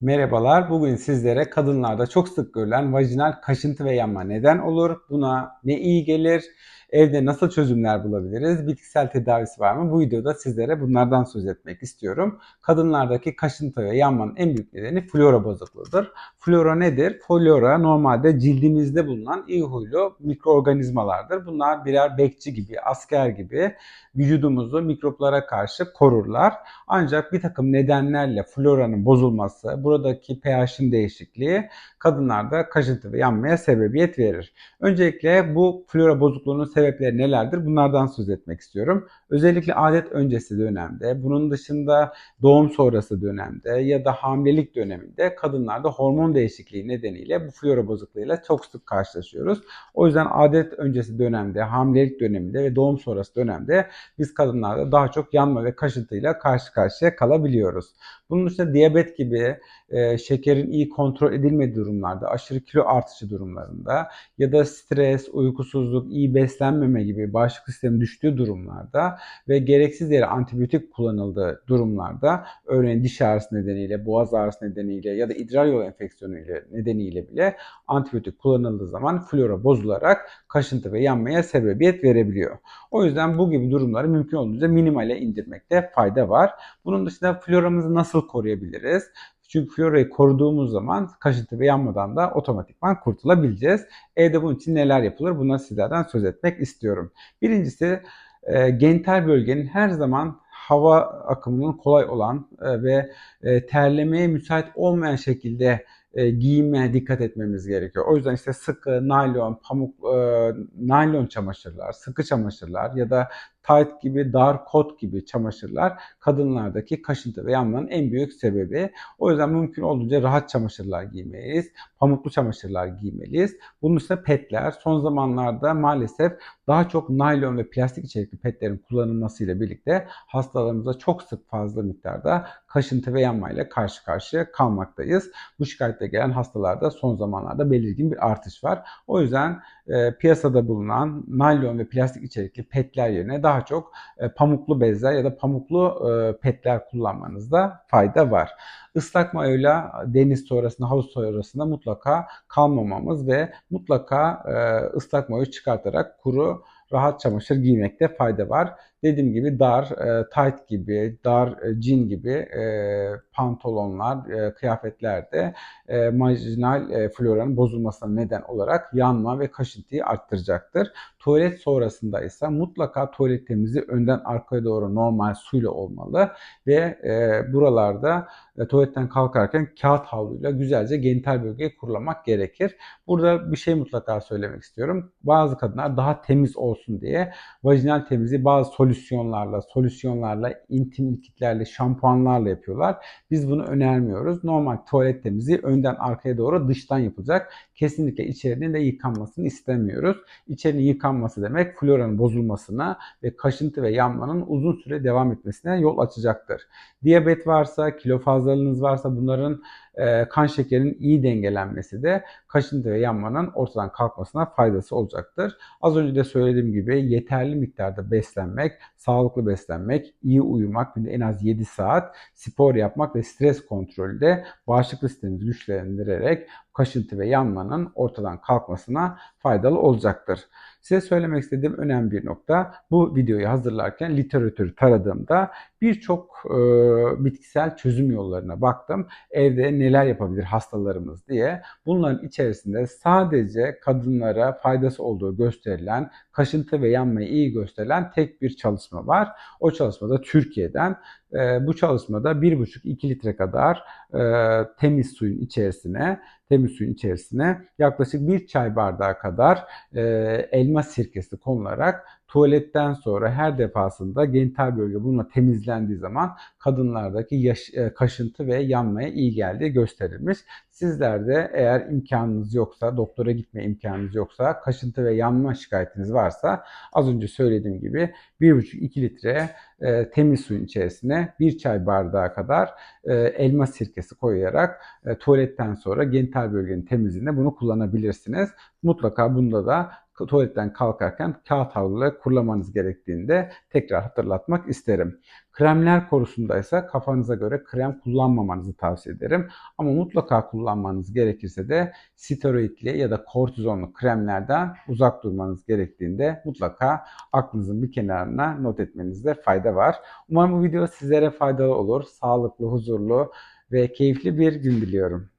Merhabalar. Bugün sizlere kadınlarda çok sık görülen vajinal kaşıntı ve yanma neden olur? Buna ne iyi gelir? Evde nasıl çözümler bulabiliriz? Bitkisel tedavisi var mı? Bu videoda sizlere bunlardan söz etmek istiyorum. Kadınlardaki kaşıntı ve yanmanın en büyük nedeni flora bozukluğudur. Flora nedir? Flora normalde cildimizde bulunan iyi huylu mikroorganizmalardır. Bunlar birer bekçi gibi, asker gibi vücudumuzu mikroplara karşı korurlar. Ancak bir takım nedenlerle floranın bozulması, buradaki pH'in değişikliği kadınlarda kaşıntı ve yanmaya sebebiyet verir. Öncelikle bu flora bozukluğunun sebepleri nelerdir? Bunlardan söz etmek istiyorum. Özellikle adet öncesi dönemde, bunun dışında doğum sonrası dönemde ya da hamilelik döneminde kadınlarda hormon değişikliği nedeniyle bu flora bozukluğuyla çok sık karşılaşıyoruz. O yüzden adet öncesi dönemde, hamilelik döneminde ve doğum sonrası dönemde biz kadınlarda daha çok yanma ve kaşıntıyla karşı karşıya kalabiliyoruz. Bunun dışında diyabet gibi e, şekerin iyi kontrol edilmediği durumlarda, aşırı kilo artışı durumlarında ya da stres, uykusuzluk, iyi beslenmeme gibi bağışıklık sistemi düştüğü durumlarda ve gereksiz yere antibiyotik kullanıldığı durumlarda örneğin diş ağrısı nedeniyle, boğaz ağrısı nedeniyle ya da idrar yolu enfeksiyonu ile nedeniyle bile antibiyotik kullanıldığı zaman flora bozularak kaşıntı ve yanmaya sebebiyet verebiliyor. O yüzden bu gibi durumları mümkün olduğunca minimale indirmekte fayda var. Bunun dışında floramızı nasıl koruyabiliriz? Çünkü florayı koruduğumuz zaman kaşıntı ve yanmadan da otomatikman kurtulabileceğiz. Evde bunun için neler yapılır? Bunları sizlerden söz etmek istiyorum. Birincisi e, genital bölgenin her zaman hava akımının kolay olan e, ve e, terlemeye müsait olmayan şekilde e, giyime dikkat etmemiz gerekiyor. O yüzden işte sıkı, naylon, pamuk, e, naylon çamaşırlar, sıkı çamaşırlar ya da tight gibi, dar kot gibi çamaşırlar kadınlardaki kaşıntı ve yanmanın en büyük sebebi. O yüzden mümkün olduğunca rahat çamaşırlar giymeliyiz. Pamuklu çamaşırlar giymeliyiz. Bunun ise petler. Son zamanlarda maalesef daha çok naylon ve plastik içerikli petlerin kullanılmasıyla birlikte hastalarımıza çok sık fazla miktarda kaşıntı ve yanmayla karşı karşıya kalmaktayız. Bu şikayette gelen hastalarda son zamanlarda belirgin bir artış var. O yüzden e, piyasada bulunan naylon ve plastik içerikli petler yerine daha çok e, pamuklu bezler ya da pamuklu e, petler kullanmanızda fayda var. Islak mayoyla deniz sonrasında, havuz sonrasında mutlaka kalmamamız ve mutlaka e, ıslak mayoyu çıkartarak kuru rahat çamaşır giymekte fayda var. Dediğim gibi dar, e, tight gibi, dar e, jean gibi e, pantolonlar, e, kıyafetlerde e, marjinal e, floranın bozulmasına neden olarak yanma ve kaşıntıyı arttıracaktır. Tuvalet sonrasında ise mutlaka tuvalet temizliği önden arkaya doğru normal suyla olmalı ve e, buralarda e, tuvaletten kalkarken kağıt havluyla güzelce genital bölgeyi kurulamak gerekir. Burada bir şey mutlaka söylemek istiyorum. Bazı kadınlar daha temiz olsun diye vajinal temizliği bazı solüsyonlarla, solüsyonlarla, intim likitlerle, şampuanlarla yapıyorlar. Biz bunu önermiyoruz. Normal tuvalet temizliği önden arkaya doğru dıştan yapılacak. Kesinlikle içerinin de yıkanmasını istemiyoruz. İçerinin yıkanması demek floranın bozulmasına ve kaşıntı ve yanmanın uzun süre devam etmesine yol açacaktır. Diyabet varsa, kilo fazlalığınız varsa bunların e, kan şekerinin iyi dengelenmesi de kaşıntı ve yanmanın ortadan kalkmasına faydası olacaktır. Az önce de söylediğim gibi yeterli miktarda beslenmek, sağlıklı beslenmek, iyi uyumak, günde en az 7 saat, spor yapmak ve stres kontrolü de bağışıklık sistemimizi güçlendirerek kaşıntı ve yanmanın ortadan kalkmasına faydalı olacaktır. Size söylemek istediğim önemli bir nokta bu videoyu hazırlarken literatürü taradığımda birçok e, bitkisel çözüm yollarına baktım. Evde neler yapabilir hastalarımız diye. Bunların içerisinde sadece kadınlara faydası olduğu gösterilen, kaşıntı ve yanmayı iyi gösterilen tek bir çalışma var. O çalışmada Türkiye'den. E, bu çalışmada 1,5-2 litre kadar e, temiz suyun içerisine temiz suyun içerisine yaklaşık bir çay bardağı kadar e, elma sirkesi konularak tuvaletten sonra her defasında genital bölge bununla temizlendiği zaman kadınlardaki yaş, e, kaşıntı ve yanmaya iyi geldiği gösterilmiş. Sizler de eğer imkanınız yoksa, doktora gitme imkanınız yoksa, kaşıntı ve yanma şikayetiniz varsa az önce söylediğim gibi 1,5-2 litre e, temiz suyun içerisine bir çay bardağı kadar e, elma sirkesi koyarak e, tuvaletten sonra genital bölgenin temizliğinde bunu kullanabilirsiniz. Mutlaka bunda da tuvaletten kalkarken kağıt havluyla kurulamanız gerektiğinde tekrar hatırlatmak isterim. Kremler konusundaysa kafanıza göre krem kullanmamanızı tavsiye ederim. Ama mutlaka kullanmanız gerekirse de steroidli ya da kortizonlu kremlerden uzak durmanız gerektiğinde mutlaka aklınızın bir kenarına not etmenizde fayda var. Umarım bu video sizlere faydalı olur. Sağlıklı, huzurlu ve keyifli bir gün diliyorum.